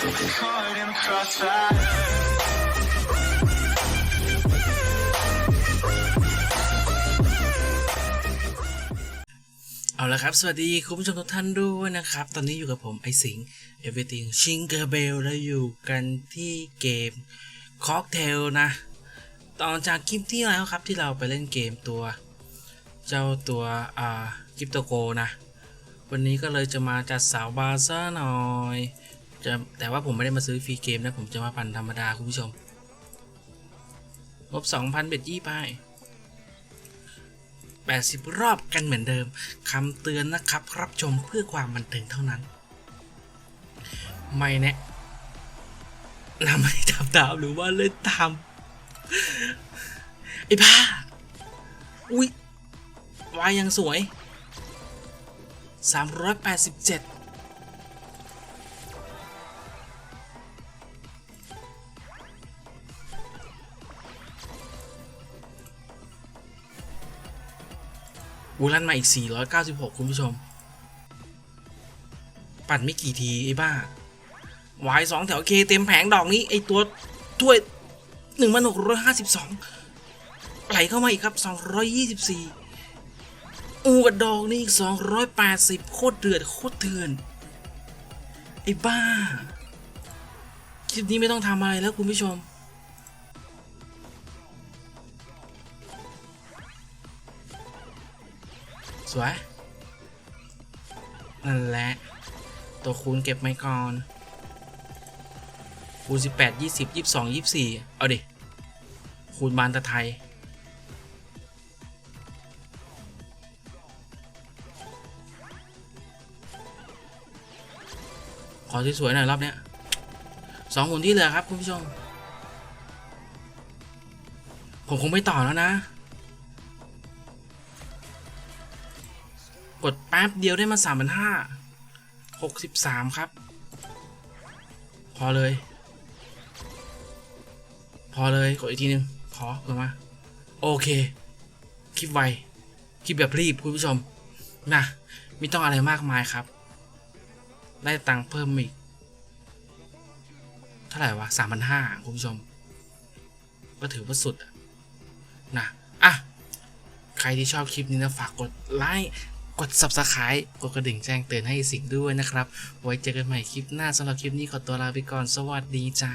Caught in crossfire. เอาละครับ สวัสดีคุณผู้ชมทุกท่านด้วยนะครับ ตอนนี้อยู่กับผมไอสิง Everything ชิงเกอร์เบลแล้วอยู่กันที่เกม Cocktail นะ ตอนจากคลิปที่แล้วครับที่เราไปเล่นเกมตัว เจ้าตัวอ่ากิปโตโกนะ วันนี้ก็เลยจะมาจัดสาวบาซ่าหน่อย จะแต่ว่าผมไม่ได้มาซื้อฟรีเกมนะ ผมจะมาปั่นธรรมดาคุณผู้ชมงบ2,000เบ็ดยี่ไป80 รอบกันเหมือนเดิมคำเตือนนะครับรับชมเพื่อความบันเทิงเท่านั้น ไม่แนะนำให้ทำตามหรือว่าเล่นตามไอ้บ้าอุ๊ยวายยังสวย 387 อูรันมาอีก 496 คุณผู้ชม ปั่นไม่กี่ที ไอ้บ้าวายสองแถวเคเต็มแผงดอกนี้ ไอ้ตัวถ้วยหนึ่งพันหกร้อยห้าสิบสองไหลเข้ามาอีกครับสองร้อยยี่สิบสี่อูกับดอกนี่อีกสองร้อยแปดสิบโคตรเดือดโคตรเถื่อน ไอ้บ้า คลิปนี้ไม่ต้องทำอะไรแล้วคุณผู้ชม สวย นั่นแหละ ตัวคูณเก็บไว้ก่อน คูณ18 20 22 24เอาดิ คูณบานตะไทย ขอสวยๆหน่อยรอบเนี้ยสองหุ่นที่เหลือครับ คุณผู้ชม ผมคงไม่ต่อแล้วนะ กดแป๊บเดียวได้มาสามพันห้าหกสิบสามครับ พอเลย พอเลยกดอีกทีนึงขอเพิ่มา โอเค คลิปไว คลิปแบบรีบคุณผู้ชม นะไม่ต้องอะไรมากมายครับ ได้ตังค์เพิ่มอีก เท่าไหร่วะสามพันห้าคุณผู้ชม ก็ถือว่าสุดนะ อะ ใครที่ชอบคลิปนี้นะ ฝากกดไลค์ กด subscribe กดกระดิ่งแจ้งเตือนให้สิงด้วยนะครับ ไว้เจอกันใหม่คลิปหน้าสำหรับคลิปนี้ขอตัวลาไปก่อน สวัสดีจ้า